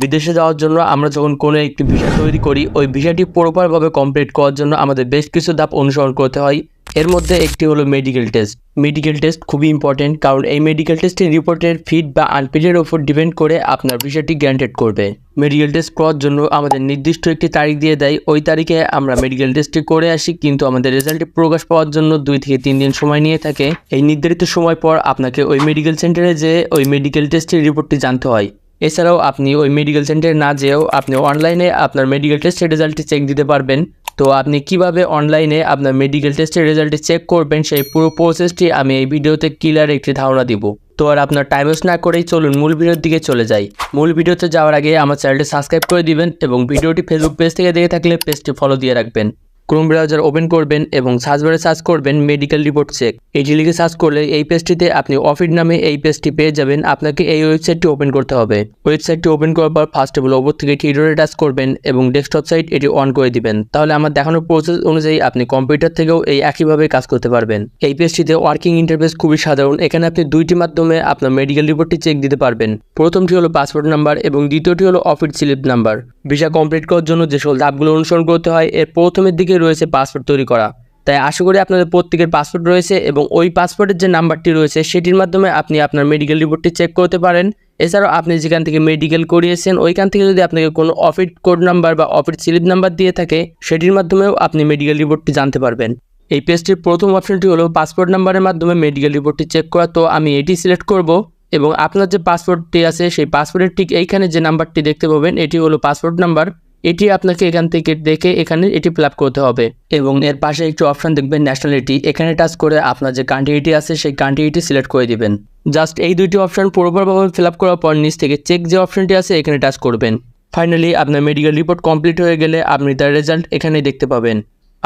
বিদেশে যাওয়ার জন্য আমরা যখন কোনো একটি ভিসা তৈরি করি, ওই ভিসাটি প্রপারভাবে কমপ্লিট করার জন্য আমাদের বেশ কিছু ধাপ অনুসরণ করতে হয়। এর মধ্যে একটি হলো মেডিকেল টেস্ট মেডিকেল টেস্ট খুবই ইম্পর্টেন্ট কারণ এই মেডিকেল টেস্টের রিপোর্টের ফিট বা আনফিটের ওপর ডিপেন্ড করে আপনার ভিসাটি গ্যারান্টেড করবে। মেডিকেল টেস্ট করার জন্য আমাদের নির্দিষ্ট একটি তারিখ দিয়ে দেয়। ওই তারিখে আমরা মেডিকেল টেস্টটি করে আসি, কিন্তু আমাদের রেজাল্টে প্রকাশ পাওয়ার জন্য দুই থেকে তিন দিন সময় নিয়ে থাকে। এই নির্ধারিত সময় পর আপনাকে ওই মেডিকেল সেন্টারে যেয়ে ওই মেডিকেল টেস্টের রিপোর্টটি জানতে হয়। এছাড়াও আপনি ওই মেডিকেল সেন্টারে না যেয়েও আপনি অনলাইনে আপনার মেডিকেল টেস্টের রেজাল্টটি চেক দিতে পারবেন। তো আপনি কীভাবে অনলাইনে আপনার মেডিকেল টেস্টের রেজাল্টটি চেক করবেন, সেই পুরো প্রসেসটি আমি এই ভিডিওতে ক্লিয়ার একটি ধারণা দিব। তো আর আপনার টাইম ওয়েস্ট না করেই চলুন মূল ভিডিওর দিকে চলে যাই। মূল ভিডিওতে যাওয়ার আগে আমার চ্যানেলটি সাবস্ক্রাইব করে দিবেন এবং ভিডিওটি ফেসবুক পেজ থেকে দেখে থাকলে পেজটি ফলো দিয়ে রাখবেন। ক্রোম ব্রাউজার ওপেন করবেন এবং সার্চ বারে সার্চ করবেন মেডিকেল রিপোর্ট চেক এটি লিখে সার্চ করলে এই পেজটিতে আপনি অফিড নামে এই পেজটি পেয়ে যাবেন। আপনাকে এই ওয়েবসাইটটি ওপেন করতে হবে। ওয়েবসাইটটি ওপেন করার পর ফার্স্ট অফ অল ওপর থেকে থিয়েটারে টাচ করবেন এবং ডেস্কটপ সাইট এটি অন করে দিবেন। তাহলে আমার দেখানোর প্রসেস অনুযায়ী আপনি কম্পিউটার থেকেও এই একইভাবে কাজ করতে পারবেন। এই পেজটিতে ওয়ার্কিং ইন্টারফেস খুবই সাধারণ। এখানে আপনি দুইটি মাধ্যমে আপনার মেডিকেল রিপোর্টটি চেক দিতে পারবেন। প্রথমটি হলো পাসপোর্ট নাম্বার এবং দ্বিতীয়টি হলো অফিড স্লিপ নাম্বার ভিসা কমপ্লিট করার জন্য যে সকল ধাপগুলো অনুসরণ করতে হয়, এর প্রথমের দিকে রয়েছে পাসপোর্ট তৈরি করা। তাই আশা করি আপনাদের প্রত্যেকের পাসপোর্ট রয়েছে এবং ওই পাসপোর্টের যে নাম্বারটি রয়েছে, সেটির মাধ্যমে আপনি আপনার মেডিকেল রিপোর্টটি চেক করতে পারেন। এছাড়াও আপনি যেখান থেকে মেডিকেল করিয়েছেন, ওইখান থেকে যদি আপনাকে কোনো অফিড কোড নাম্বার বা অফিড স্লিপ নাম্বার দিয়ে থাকে, সেটির মাধ্যমেও আপনি মেডিকেল রিপোর্টটি জানতে পারবেন। এই পেজটির প্রথম অপশনটি হলো পাসপোর্ট নাম্বারের মাধ্যমে মেডিকেল রিপোর্টটি চেক করা। তো আমি এটি সিলেক্ট করব। এবং আপনার যে পাসপোর্টটি আছে, সেই পাসপোর্টের ঠিক এইখানে যে নাম্বারটি দেখতে পাবেন, এটি হলো পাসপোর্ট নাম্বার। এটি আপনাকে এখান থেকে দেখে এখানে এটি ফিল করতে হবে। এবং এর পাশে একটি অপশন দেখবেন ন্যাশনালিটি এখানে টাচ করে আপনার যে কান্ট্রিটি আছে, সেই কান্ট্রিটি সিলেক্ট করে দিবেন। জাস্ট এই দুইটি অপশন পুরোপুরভাবে ফিল করার পর নিচ থেকে চেক যে অপশনটি আছে, এখানে টাচ করবেন। ফাইনালি আপনার মেডিকেল রিপোর্ট কমপ্লিট হয়ে গেলে আপনি তার রেজাল্ট এখানেই দেখতে পাবেন।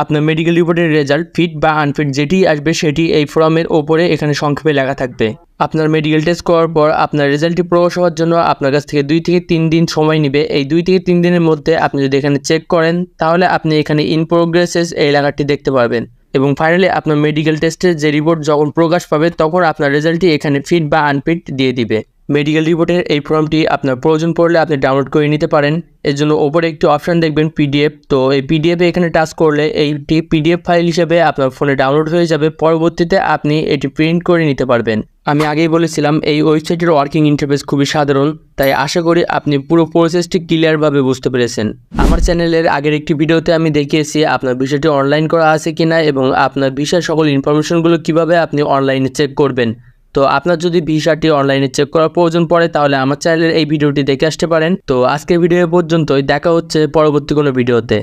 আপনার মেডিকেল রিপোর্টের রেজাল্ট ফিট বা আনফিট যেটি আসবে সেটি এই ফর্মের ওপরে এখানে সংক্ষেপে লেখা থাকবে। আপনার মেডিকেল টেস্ট করার পর আপনার রেজাল্টটি প্রকাশ হওয়ার জন্য আপনার কাছ থেকে দুই থেকে তিন দিন সময় নেবে। এই দুই থেকে তিন দিনের মধ্যে আপনি যদি এখানে চেক করেন, তাহলে আপনি এখানে ইন প্রোগ্রেসেস এই লেখাটি দেখতে পারবেন। এবং ফাইনালি আপনার মেডিকেল টেস্টের যে রিপোর্ট যখন প্রকাশ পাবে, তখন আপনার রেজাল্টটি এখানে ফিট বা আনফিট দিয়ে দিবে। মেডিকেল রিপোর্টের এই ফর্মটি আপনার প্রয়োজন পড়লে আপনি ডাউনলোড করে নিতে পারেন। এর জন্য ওপরে একটি অপশান দেখবেন পিডিএফ তো এই পিডিএফে এখানে টাচ করলে এইটি পিডিএফ ফাইল হিসেবে আপনার ফোনে ডাউনলোড হয়ে যাবে। পরবর্তীতে আপনি এটি প্রিন্ট করে নিতে পারবেন। আমি আগেই বলেছিলাম, এই ওয়েবসাইটের ওয়ার্কিং ইন্টারফেস খুবই সাধারণ, তাই আশা করি আপনি পুরো প্রসেসটি ক্লিয়ারভাবে বুঝতে পেরেছেন। আমার চ্যানেলের আগের একটি ভিডিওতে আমি দেখিয়েছি আপনার বিষয়টি অনলাইন করা আছে কিনা এবং আপনার বিষয়ের সকল ইনফরমেশনগুলো কীভাবে আপনি অনলাইনে চেক করবেন। তো আপনার যদি ভিসাটি অনলাইনে চেক করার প্রয়োজন পড়ে, তাহলে আমার চ্যানেলের এই ভিডিওটি দেখে আসতে পারেন। তো আজকের ভিডিও পর্যন্তই, দেখা হচ্ছে পরবর্তী কোনো ভিডিওতে।